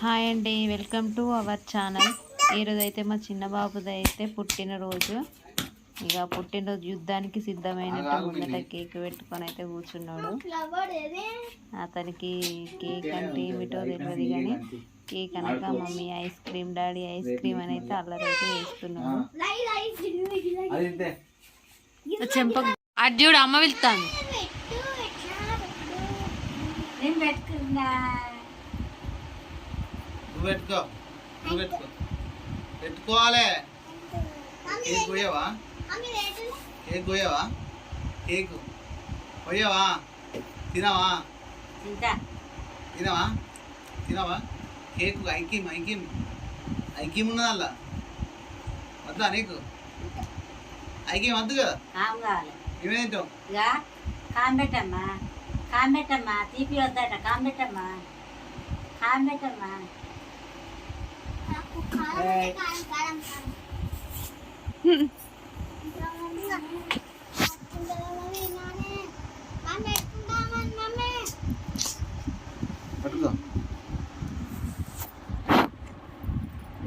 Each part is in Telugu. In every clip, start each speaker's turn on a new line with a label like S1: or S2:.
S1: హాయ్ అండి వెల్కమ్ టు అవర్ ఛానల్. ఈరోజు అయితే మా చిన్న బాబుది అయితే పుట్టినరోజు. ఇక పుట్టినరోజు యుద్ధానికి సిద్ధమైనట్టు ముందట కేక్ పెట్టుకొని అయితే కూర్చున్నాడు. అతనికి కేక్ అంటే ఏమిటో తెలియదు కానీ కేక్ అనక mummy ice cream daddy ice cream అని అయితే అల్లరైతే వేస్తున్నాడు చెంప అటు చూడు అమ్మ వెళ్తాను
S2: నువ్వు పెట్టుకో. నువ్వు పెట్టుకో. పెట్టుకోవాలి. కేక్ పోయావా? కేక్ పోయావా? కేక్ పోయావా? తినవా? తినవా? తినవా? కేక్ ఐక్యం ఐక్యం ఐక్యం ఉన్నది అలా వద్దా నీకు? ఐక్యం వద్దు కదా?
S3: కామ్ కావాలి.
S2: ఏమే తింటావు?
S3: ఇక కాంబెట్టమ్మా కాంబెట్టమ్మా తీపి వద్దట. కాంబెట్టమ్మా కాంబెట్టమ్మా
S2: పట్టుకో.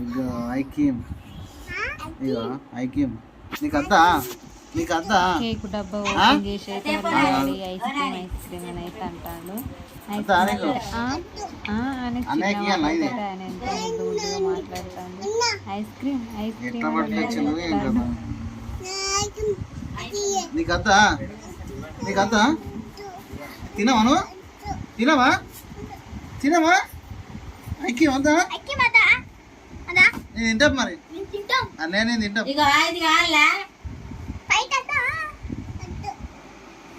S2: ఇగో ఐక్యం ఇగో ఐక్యం నీకు అద్దా నీకు అద్దా
S1: కేక్ డబ్బా? ఓపెన్ చేసి అయితే ఐస్ క్రీమ్ ఐస్ క్రీమ్ అని అయితే అంటాడు మాట్లాడుతాడు ఐస్ క్రీమ్ ఐస్ క్రీమ్
S2: ఎట్లా
S1: అని
S2: పట్టుకొచ్చిండు ఏం
S1: చెప్తాడు.
S2: కదా నీకు అద్దా నీకు అద్దా తినవా? తినవా? ఐక్యం వద్దా నేను తింటా మరి. నేను తింటా
S3: ఇగో ఇది కావాలా ఏదొద్దంటాను
S2: నేను లే
S3: ఈయన
S2: ఏం పెడతాడు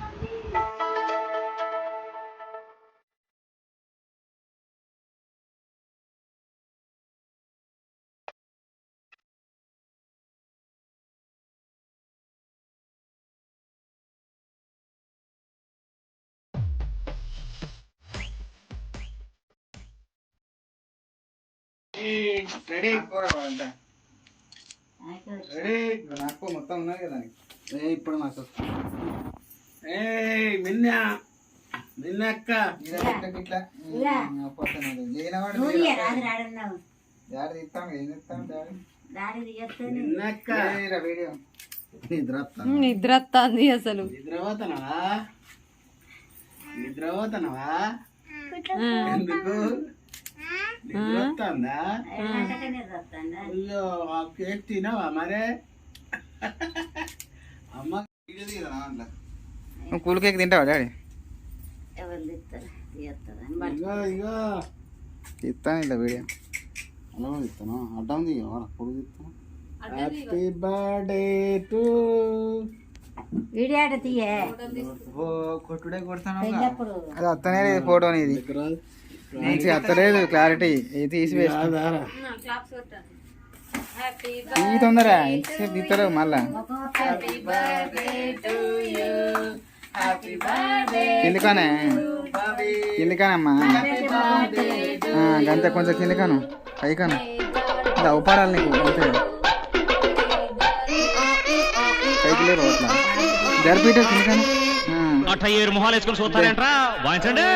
S2: రెడీ రెడీ. నాకు మొత్తం ఉన్నది కదా ఏ ఇప్పుడు నాకు ఏ మిన్న. ఇట్లా. లేనవాడు డాడీ ఇస్తాం ఏం డాడీ వీడియో.
S1: వస్తుంది అసలు.
S2: నిద్రపోతున్నావా? నిద్రపోతున్నావా. ఎందుకు? వస్తుందా అయ్యో ఆ కేక్ తినవా మరే? అమ్మ
S4: కూల్ కేక్ తింటావా డాడీ?
S2: ఇగో ఇగో.
S4: ఇస్తాను ఇలా వీడియో.
S2: అలా ఇస్తాను అడ్డం తీయవా? పొడుగు ఇస్తాను హ్యాపీ బర్త్డే టు
S3: వీడియో తీయే.
S4: ఓ కొట్టుడే కొడతాను అది అత్తనే ఫోటో అనేది మంచిగా అత్తలేదు క్లారిటీ ఇది తీసి ఈ తొందర ఎంతసేపు తీస్తారు మళ్ళా. కిందికానే. కిందికానమ్మా. గంతే కొంచెం కిందికాను. పైకాను. ఇది అవపడాలి నీకు అంతే. పైకి లేరు అట్లా జరిపేట కిందికాను.
S5: అట్ట ఏడు మొహాలు వేసుకొని చూస్తారేంట్రా? వాయించండి.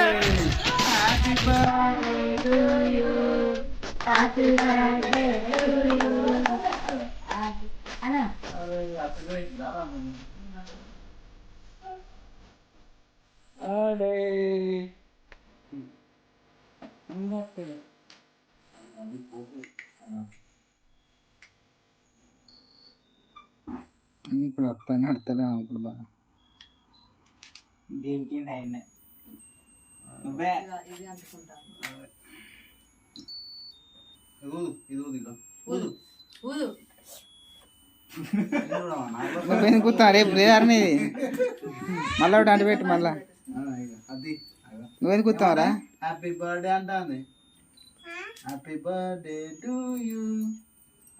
S4: ఇప్పుడు అత్తనే అడతలే ఇప్పుడు బాగా
S2: దీనికి అయినా నువ్వే. ఊదు ఇది ఊదు ఇగో. ఊదు.
S1: ఊదు.
S4: నువ్వేం కూతా రేపు లేదారని ఇది. మళ్ళీ ఒకటి అంటి పెట్టు మళ్ళా. నువ్వేం కూతావరా
S2: హ్యాపీ బర్త్డే అంటుంది. Happy birthday to you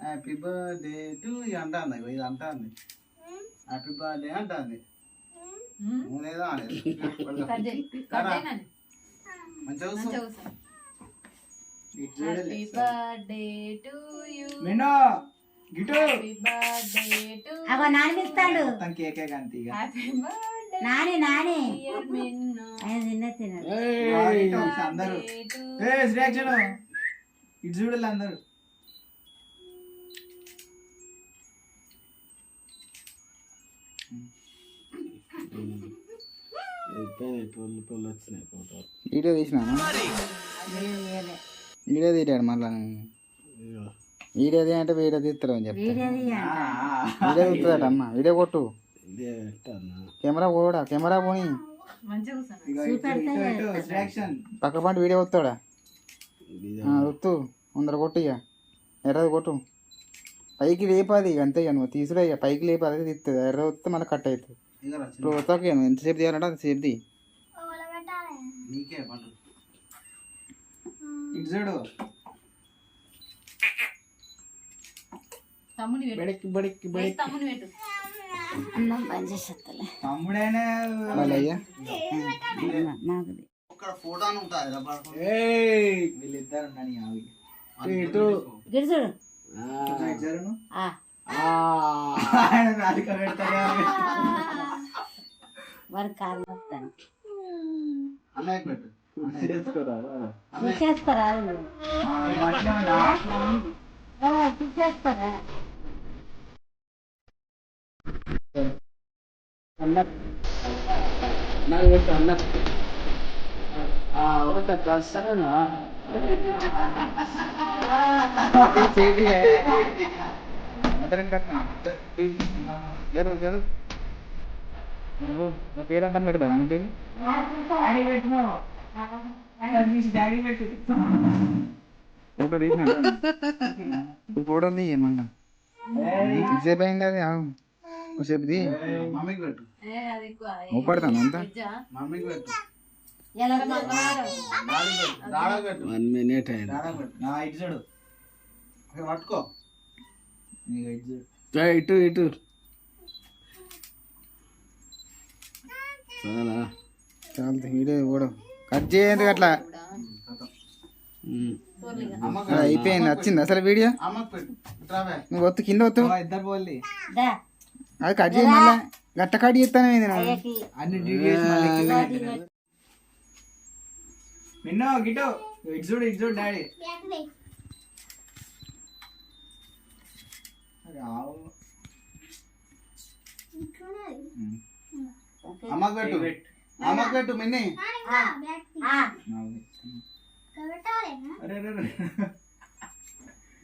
S2: happy birthday to you అంటుంది. ఇది అంటుంది. హ్యాపీ బర్త్డే అంటుంది. నువ్వు లేదా అనేది మంచిగా
S1: మంచిగా
S2: కూర్చో.
S1: కూర్చో.
S2: ఇటు చూడలే.
S1: హ్యాపీ బర్త్డే టు యూ
S2: మిన్నో గిటు.
S1: హ్యాపీ బర్త్డే టు
S3: అగో నాని పిలుస్తాడు.
S2: మొత్తం కేకే కంతి ఇక.
S1: Happy birthday
S3: Nani Nani.
S1: Dear Minnu.
S3: ఆయన తిన్న తినడు
S2: ఆ, ఇటు వచ్చి అందరూ. ఏ శ్రీయాక్షన్ ఇటు చూడాలి అందరూ.
S4: వీడియో తీసినాను వీడియో తీరాడు మళ్ళా? వీడియో అంటే వీడియో తీస్తాడు అని చెప్పి
S3: వీడియో
S4: తీస్తాడట అన్న వీడియో కొట్టు. కెమెరా పోడా? కెమెరా పోని. పక్క పంట వీడియో వస్తాడా వత్తు ముందర కొట్టు ఇక ఎర్రది కొట్టు. పైకి లేపాది ఇక అంతే ఇక నువ్వు. తీసుడే ఇక పైకి లేపాది తీస్తుంది ఎర్ర వస్తే మళ్ళీ కట్ అవుతుంది. ఇప్పుడు నువ్వు. ఎంతసేపు తీయాలంటే అంతసేపు తీ.
S2: నీకే పండు. ఇటు చూడు.
S1: తమ్ముని
S2: బడికి బడికి
S1: ఏ తమ్ముని పెట్టు.
S3: అన్నం
S2: తమ్ముడైనా
S3: నాకు
S2: ఒక ఉంటుంది వీళ్ళిద్దరు ఉన్నాను అవి ఇటు ఇటు. పెడతాడు
S3: వారి కాలు మొత్తాను
S2: అన్నయ్య పెట్టు
S3: తీసేస్తారా తీసేస్తారా
S4: పేరంటాను పెడతా అంటే ఫోటో తీసిన ఫోటో అయింది అది? తీ
S2: మమ్మీకి పెట్టు.
S1: ఏ అది ఎక్కువ.
S4: ఊపడతాను అంతా?
S1: వెజ్జా?
S2: మమ్మీకి పెట్టు.
S3: ఎలా
S1: మంగళవారం
S2: డాడీకి పెట్టు. డాడీకి పెట్టు.
S4: వన్ మినిట్ అయింది.
S2: పెట్టు. నా ఇటు చూడు. ఓకే, పట్టుకో. నీకు ఇటు చూడు.
S4: ఇటు. చాలా చాలా వీడియో కూడా కట్ చేయండి అట్లా. అయిపోయింది వచ్చింది అసలు వీడియో? నువ్వు వత్తు కింద వత్తు. అది కట్ చేయి మళ్ళా. గట్ట కట్ చేస్తాను.
S2: మిన్నో గిటో. ఇటు చూడు ఇటు చూడు డాడీ. అమ్మకి పెట్టు. అమ్మకి పెట్టు మిన్ని.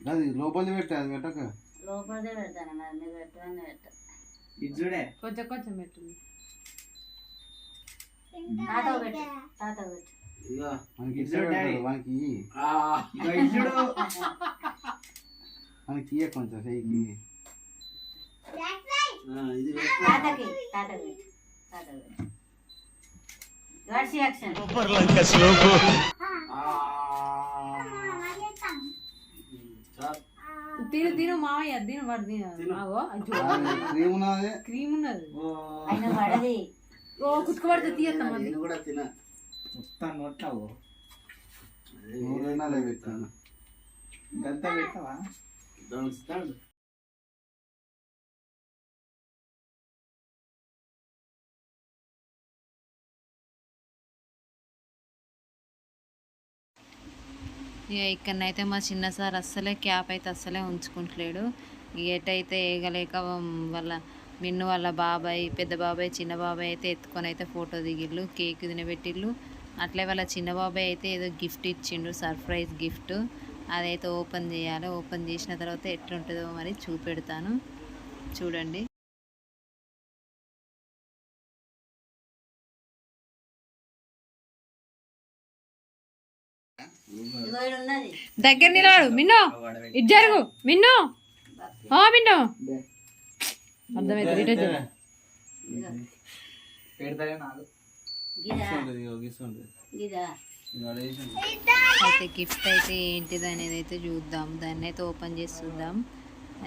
S2: అది లోపలిది పెట్టు అది పెట్టక.
S3: లోపలదే పెడతాను మరి మీరు పెట్టమని పెట్ట.
S2: ఇది చూడే.
S1: కొంచెం కొంచెం పెట్టు.
S3: తాత పెట్టు. పెట్టు.
S2: మనకి ఇది కొంచెం
S3: తాతకి తాతకి పెట్టు వర్షి యాక్షన్
S1: తిను తిను మావయ్య తిను వాడు తిను.
S2: క్రీమ్ ఉన్నది.
S1: క్రీమ్ ఉన్నది.
S3: ఆయన పడది
S1: ఓ కుట్టుకుపడితే తీయత్తమ్మ.
S2: మొత్తం నోట్లావు. నూనె పెట్టాను గంత పెట్టావా?
S1: ఇక ఇక్కడనైతే మా చిన్న సార్ అస్సలే క్యాప్ అయితే అస్సలే ఉంచుకుంటలేడు. ఎటైతే వేయగలేక వాళ్ళ మిన్ను వాళ్ళ బాబాయ్ పెద్ద బాబాయ్ చిన్న బాబాయ్ అయితే ఎత్తుకొని అయితే ఫోటో దిగిళ్ళు కేక్ తినబెట్టిళ్ళు. అట్లే వాళ్ళ చిన్న బాబాయ్ అయితే ఏదో గిఫ్ట్ ఇచ్చిండు సర్ప్రైజ్ గిఫ్ట్. అదైతే ఓపెన్ చేయాలి. ఓపెన్ చేసిన తర్వాత ఎట్లుంటుందో మరి చూపెడతాను. చూడండి. దగ్గర నిలవాడు మిన్ను ఇటు జరుగు. మిన్ను. ఆ మిన్ను. అర్థమైంది ఇటు అయితే గిఫ్ట్ అయితే ఏంటిది అనేది అయితే చూద్దాం. దాన్ని అయితే ఓపెన్ చేసి చూద్దాం.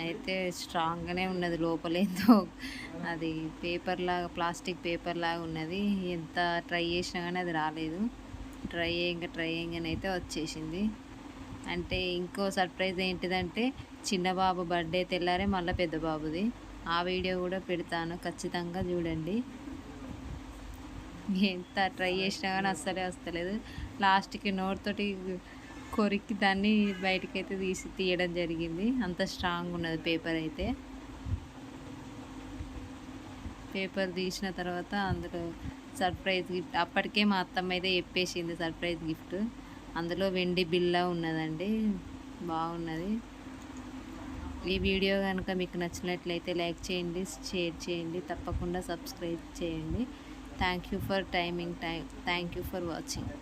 S1: అయితే స్ట్రాంగ్గానే ఉన్నది లోపలేదో అది పేపర్ లాగా ప్లాస్టిక్ పేపర్ లాగా ఉన్నది. ఎంత ట్రై చేసినా కానీ అది రాలేదు. ట్రై అయ్యంగా ట్రై అయ్యంగానే అయితే వచ్చేసింది. అంటే ఇంకో సర్ప్రైజ్ ఏంటిదంటే చిన్న బాబు బర్త్డే తెల్లారే మళ్ళీ పెద్ద బాబుది. ఆ వీడియో కూడా పెడతాను ఖచ్చితంగా చూడండి. ఎంత ట్రై చేసినా కానీ అస్సలే వస్తలేదు. లాస్ట్కి నోటితోటి కొరికి దాన్ని బయటకైతే తీసి తీయడం జరిగింది. అంత స్ట్రాంగ్ ఉన్నది పేపర్ అయితే. పేపర్ తీసిన తర్వాత అందులో సర్ప్రైజ్ గిఫ్ట్. అప్పటికే మా అత్తమ్మ అయితే చెప్పేసింది సర్ప్రైజ్ గిఫ్ట్. అందులో వెండి బిల్ల ఉన్నదండి. బాగున్నది. ఈ వీడియో కనుక మీకు నచ్చినట్లయితే లైక్ చేయండి షేర్ చేయండి తప్పకుండా సబ్స్క్రైబ్ చేయండి. Thank you for timing time thank you for watching.